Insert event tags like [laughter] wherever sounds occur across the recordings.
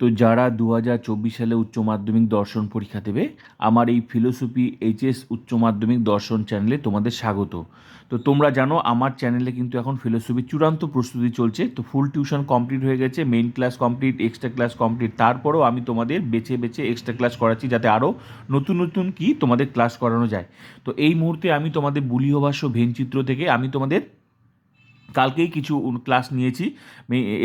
তো যারা দু হাজার চব্বিশ সালে উচ্চ মাধ্যমিক দর্শন পরীক্ষা দেবে, আমার এই ফিলোসফি এইচএস উচ্চ মাধ্যমিক দর্শন চ্যানেলে তোমাদের স্বাগত। তো তোমরা জানো, আমার চ্যানেলে কিন্তু এখন ফিলোসফির চূড়ান্ত প্রস্তুতি চলছে। তো ফুল টিউশন কমপ্লিট হয়ে গেছে, main class complete, extra class complete. তারপরেও আমি তোমাদের বেছে বেছে এক্সট্রা ক্লাস করাচ্ছি যাতে আরও নতুন নতুন কি তোমাদের ক্লাস করানো যায়। তো এই মুহূর্তে আমি তোমাদের বুলিও ভাষ্য ভেনচিত্র থেকে আমি তোমাদের কালকেই কিছু ক্লাস নিয়েছি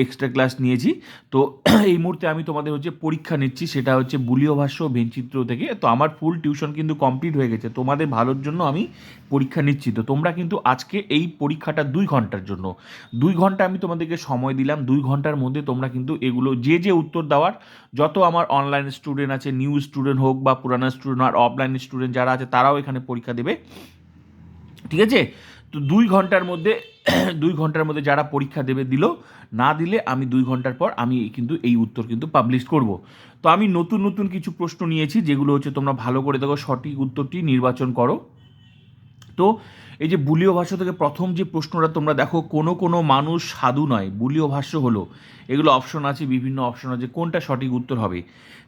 এক্সট্রা ক্লাস নিয়েছি। তো [clears throat] এই মুহূর্তে আমি তোমাদের হচ্ছে পরীক্ষা নিচ্ছি, সেটা হচ্ছে বুলীয় ভাষ্য ভেনচিত্র থেকে। তো আমার ফুল টিউশন কিন্তু কমপ্লিট হয়ে গেছে, তোমাদের ভালোর জন্য আমি পরীক্ষা নিচ্ছি। তো তোমরা কিন্তু আজকে এই পরীক্ষাটা দুই ঘণ্টার জন্য, দুই ঘণ্টা আমি তোমাদেরকে সময় দিলাম, দুই ঘণ্টার মধ্যে তোমরা কিন্তু এগুলো, যে যে উত্তর দেওয়ার, যত আমার অনলাইন স্টুডেন্ট আছে নিউ স্টুডেন্ট হোক বা পুরানো স্টুডেন্ট আর অফলাইন স্টুডেন্ট যারা আছে, তারাও এখানে পরীক্ষা দেবে। ঠিক আছে? তো দুই ঘণ্টার মধ্যে, [clears throat] দুই ঘণ্টার মধ্যে যারা পরীক্ষা দেবে দিল, না দিলে আমি দুই ঘণ্টার পর আমি কিন্তু এই উত্তর কিন্তু পাবলিশ করব। তো আমি নতুন নতুন কিছু প্রশ্ন নিয়েছি, যেগুলো হচ্ছে তোমরা ভালো করে দেখো, সঠিক উত্তরটি নির্বাচন করো। তো এই যে বুলীয় ভাষ্য থেকে প্রথম যে প্রশ্নটা তোমরা দেখো, কোনো কোনো মানুষ সাধু নয়, বুলীয় ভাষ্য হলো। এগুলো অপশন আছে, বিভিন্ন অপশন আছে, কোনটা সঠিক উত্তর হবে?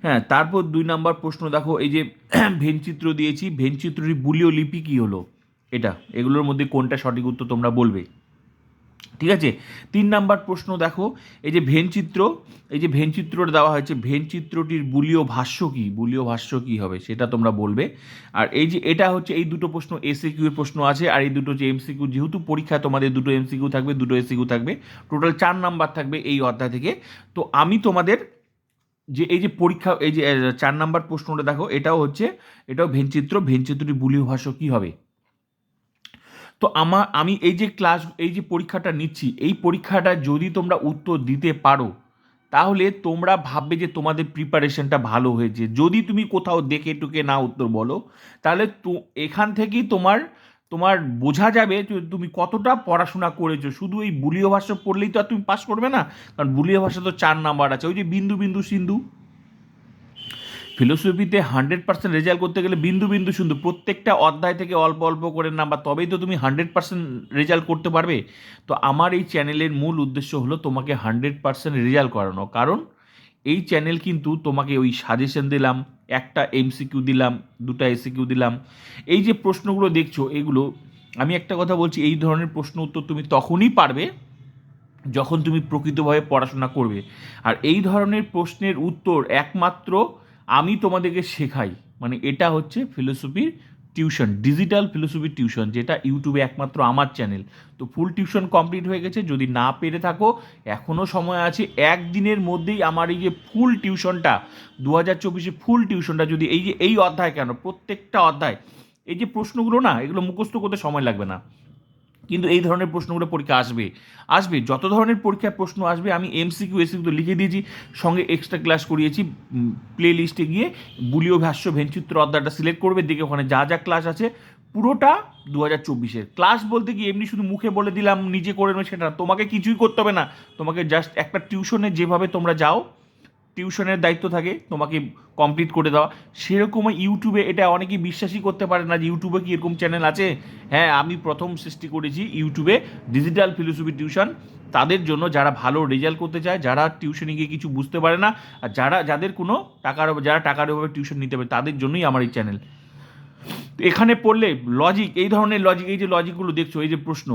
হ্যাঁ তারপর দুই নাম্বার প্রশ্ন দেখো, এই যে [clears throat] ভেনচিত্র দিয়েছি ভেনচিত্রটি বুলীয় লিপি কী হলো? এটা, এগুলোর মধ্যে কোনটা সঠিক উত্তর তোমরা বলবে। ঠিক আছে? তিন নাম্বার প্রশ্ন দেখো, এই যে ভেনচিত্র এই যে ভেনচিত্রটা দেওয়া হয়েছে ভেনচিত্রটির বুলীয় ভাষ্য কী? বুলীয় ভাষ্য কী হবে সেটা তোমরা বলবে। আর এই যে এটা হচ্ছে, এই দুটো প্রশ্ন এর প্রশ্ন আছে, আর এই দুটো যে এমসিকিউ যেহেতু পরীক্ষা তোমাদের দুটো এমসিকিউ থাকবে, দুটো এসিকিউ থাকবে, টোটাল চার নাম্বার থাকবে এই অধ্যায় থেকে। তো আমি তোমাদের যে এই যে পরীক্ষা, এই যে চার নাম্বার প্রশ্নটা দেখো, এটাও হচ্ছে, এটাও ভেনচিত্র ভেনচিত্রটি বুলীয় ভাষ্য কী হবে? তো আমার আমি এই যে ক্লাস এই যে পরীক্ষাটা নিচ্ছি, এই পরীক্ষাটা যদি তোমরা উত্তর দিতে পারো, তাহলে তোমরা ভাববে যে তোমাদের প্রিপারেশনটা ভালো হয়েছে। যদি তুমি কোথাও দেখে টুকে না উত্তর বলো, তাহলে তো এখান থেকেই তোমার তোমার বোঝা যাবে তুমি কতটা পড়াশোনা করেছ। শুধু এই বুলীয় ভাষা পড়লেই তো আর তুমি পাস করবে না, কারণ বুলীয় ভাষা তো চার নাম্বার আছে। ওই যে বিন্দু বিন্দু, সিন্ধু। ফিলোসফিতে হান্ড্রেড পার্সেন্ট রেজাল্ট করতে গেলে বিন্দু বিন্দু শুধু প্রত্যেকটা অধ্যায় থেকে অল্প অল্প করে নাম্বার তবেই তো তুমি হান্ড্রেড পার্সেন্ট রেজাল্ট করতে পারবে। তো আমার এই চ্যানেলের মূল উদ্দেশ্য হলো তোমাকে হান্ড্রেড পার্সেন্ট রেজাল্ট করানো। কারণ এই চ্যানেল কিন্তু তোমাকে ওই সাজেশন দিলাম, একটা এমসিকিউ দিলাম, দুটা এসিকিউ দিলাম। এই যে প্রশ্নগুলো দেখছ, এগুলো, আমি একটা কথা বলছি, এই ধরনের প্রশ্ন উত্তর তুমি তখনই পারবে যখন তুমি প্রকৃতভাবে পড়াশোনা করবে। আর এই ধরনের প্রশ্নের উত্তর একমাত্র আমি তোমাদেরকে শেখাই মানে এটা হচ্ছে ফিলোসফির টিউশন ডিজিটাল ফিলোসফি টিউশন যেটা ইউটিউবে একমাত্র আমার চ্যানেল তো ফুল টিউশন কমপ্লিট হয়ে গেছে, যদি না পেরে থাকো এখনও সময় আছে, একদিনের মধ্যেই আমার এই যে ফুল টিউশনটা দু হাজার চব্বিশে ফুল টিউশনটা যদি এই যে এই অধ্যায় কেন, প্রত্যেকটা অধ্যায়, এই যে প্রশ্নগুলো না, এগুলো মুখস্থ করতে সময় লাগবে না। কিন্তু এই ধরনের প্রশ্নগুলো পরীক্ষা আসবে। আসবে, যত ধরনের পরীক্ষার প্রশ্ন আসবে, আমি এমসিকিউ এসিকিউ লিখে দিয়েছি, সঙ্গে এক্সট্রা ক্লাস করিয়েছি প্লে লিস্টে গিয়ে বুলীয় ভাষ্য ভেনচিত্র অধ্যায়টা সিলেক্ট করবে, দেখে ওখানে যা যা ক্লাস আছে, পুরোটা দু হাজার চব্বিশের। ক্লাস বলতে কি, এমনি শুধু মুখে বলে দিলাম, নিজে করে নেবে, সেটা তোমাকে কিছুই করতে হবে না। তোমাকে জাস্ট একটা টিউশনে যেভাবে তোমরা যাও টিউশনের দায়িত্ব থাকে, তোমাকে কমপ্লিট করে দেওয়া। সেরকম ইউটিউবে এটা অনেকেই বিশ্বাসই করতে পারে না যে ইউটিউবে কি এরকম চ্যানেল আছে। হ্যাঁ আমি প্রথম সৃষ্টি করেছি ইউটিউবে ডিজিটাল ফিলোসফি টিউশন তাদের জন্য যারা ভালো রেজাল্ট করতে চায়, যারা টিউশনে গিয়ে কিছু বুঝতে পারে না, আর যারা, যাদের কোনো টাকার যারা টাকার অভাবে টিউশন নিতে পারে, তাদের জন্যই আমার এই চ্যানেল এখানে পড়লে লজিক এই ধরনের লজিক এই যে লজিকগুলো দেখছ, এই যে প্রশ্ন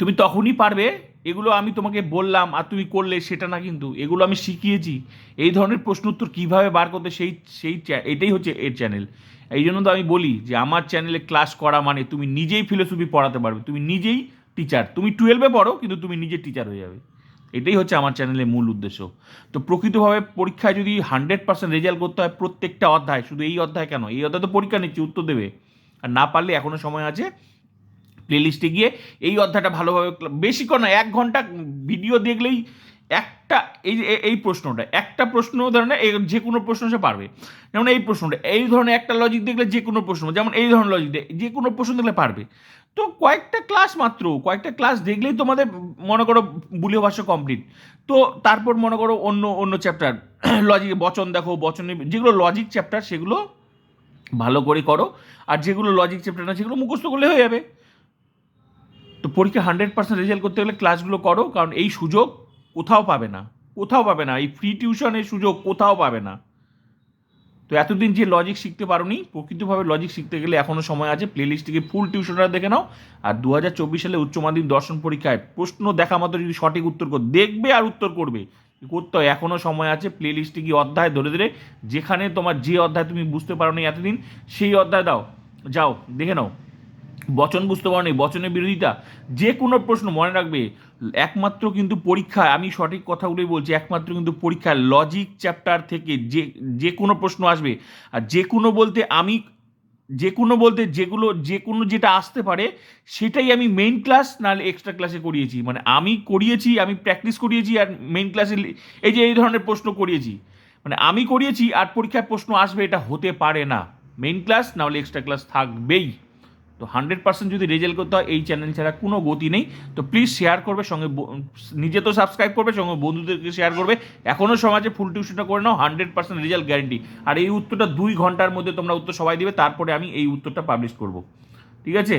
তুমি তখনই পারবে, এগুলো আমি তোমাকে বললাম আর তুমি করলে সেটা না কিন্তু। এগুলো আমি শিখিয়েছি। এই ধরনের প্রশ্ন উত্তর কীভাবে বার করতে সেই সেই এটাই হচ্ছে এর চ্যানেল এই জন্য তো আমি বলি যে আমার চ্যানেলে ক্লাস করা মানে তুমি নিজেই ফিলোসফি পড়াতে পারবে। তুমি নিজেই টিচার তুমি টুয়েলভে পড়ো, কিন্তু তুমি নিজে টিচার হয়ে যাবে। এটাই হচ্ছে আমার চ্যানেলের মূল উদ্দেশ্য। তো প্রকৃতভাবে পরীক্ষায় যদি হান্ড্রেড পার্সেন্ট রেজাল্ট করতে হয় প্রত্যেকটা অধ্যায়, শুধু এই অধ্যায় কেন? এই অধ্যায় তো পরীক্ষা নিচ্ছে, উত্তর দেবে। আর না পারলে এখনও সময় আছে প্লেলিস্টে গিয়ে এই অধ্যায়টা ভালোভাবে বেশিক্ষণ না, এক ঘণ্টা ভিডিও দেখলেই একটা, এই এই প্রশ্নটা, একটা প্রশ্ন ধরনের যে কোনো প্রশ্ন সে পারবে। যেমন এই প্রশ্নটা, এই ধরনের একটা লজিক দেখলে যে কোনো প্রশ্ন, যেমন এই ধরনের লজিক যে কোনো প্রশ্ন দেখলে পারবে। তো কয়েকটা ক্লাস মাত্র, কয়েকটা ক্লাস দেখলেই তোমাদের মনে করো বুলীয় ভাষা কমপ্লিট তো তারপর মনে করো অন্য অন্য চ্যাপ্টার লজিক [clears throat] বচন দেখো, বচনে যেগুলো লজিক চ্যাপ্টার সেগুলো ভালো করে করো, আর যেগুলো লজিক চ্যাপ্টার না, সেগুলো মুখস্থ করলে হয়ে যাবে। তো পরীক্ষা হান্ড্রেড পার্সেন্ট রেজাল্ট করতে গেলে ক্লাসগুলো করো, কারণ এই সুযোগ কোথাও পাবে না, কোথাও পাবে না, এই ফ্রি টিউশনের সুযোগ কোথাও পাবে না। তো এতদিন যে লজিক শিখতে পারোনি, প্রকৃতভাবে লজিক শিখতে গেলে এখনও সময় আছে প্লেলিস্ট থেকে ফুল টিউশনটা দেখে নাও। আর দু হাজার চব্বিশ সালে উচ্চ মাধ্যমিক দর্শন পরীক্ষায় প্রশ্ন দেখা মতো যদি সঠিক উত্তর কর, দেখবে আর উত্তর করবে। করতে হয়? এখনও সময় আছে প্লে প্লেলিস্টে গিয়ে অধ্যায় ধরে ধরে, যেখানে তোমার যে অধ্যায় তুমি বুঝতে পারো নি এতদিন, সেই অধ্যায় দাও। যাও, দেখে নাও। বচন বুঝতে পারো বচনের বিরোধিতা, যে কোনো প্রশ্ন মনে রাখবে, একমাত্র কিন্তু পরীক্ষায়, আমি সঠিক কথাগুলোই বলছি, একমাত্র কিন্তু পরীক্ষায় লজিক চ্যাপ্টার থেকে যে যে কোনো প্রশ্ন আসবে, আর যে কোনো বলতে আমি, যে কোনো বলতে যেগুলো, যে কোনো যেটা আসতে পারে, সেটাই আমি মেইন ক্লাস নাহলে এক্সট্রা ক্লাসে করিয়েছি। মানে আমি করিয়েছি, আমি প্র্যাকটিস করিয়েছি, আর মেইন ক্লাসে এই যে, এই ধরনের প্রশ্ন করিয়েছি। মানে আমি করিয়েছি, আর পরীক্ষায় প্রশ্ন আসবে, এটা হতে পারে না। মেইন ক্লাস না হলে এক্সট্রা ক্লাস থাকবেই। তো হান্ড্রেড পার্সেন্ট যদি রেজাল্ট করতে হয়, এই চ্যানেল ছাড়া কোনো গতি নেই। তো প্লিজ শেয়ার করবে, সঙ্গে নিজে তো সাবস্ক্রাইব করবে, সঙ্গে বন্ধুদেরকে শেয়ার করবে। এখনও সমাজে ফুল টিউশনটা করে নাও হান্ড্রেড পার্সেন্ট রেজাল্ট গ্যারেন্টি আর এই উত্তরটা দুই ঘণ্টার মধ্যে তোমরা উত্তর সবাই দিবে, তারপরে আমি এই উত্তরটা পাবলিশ করব। ঠিক আছে?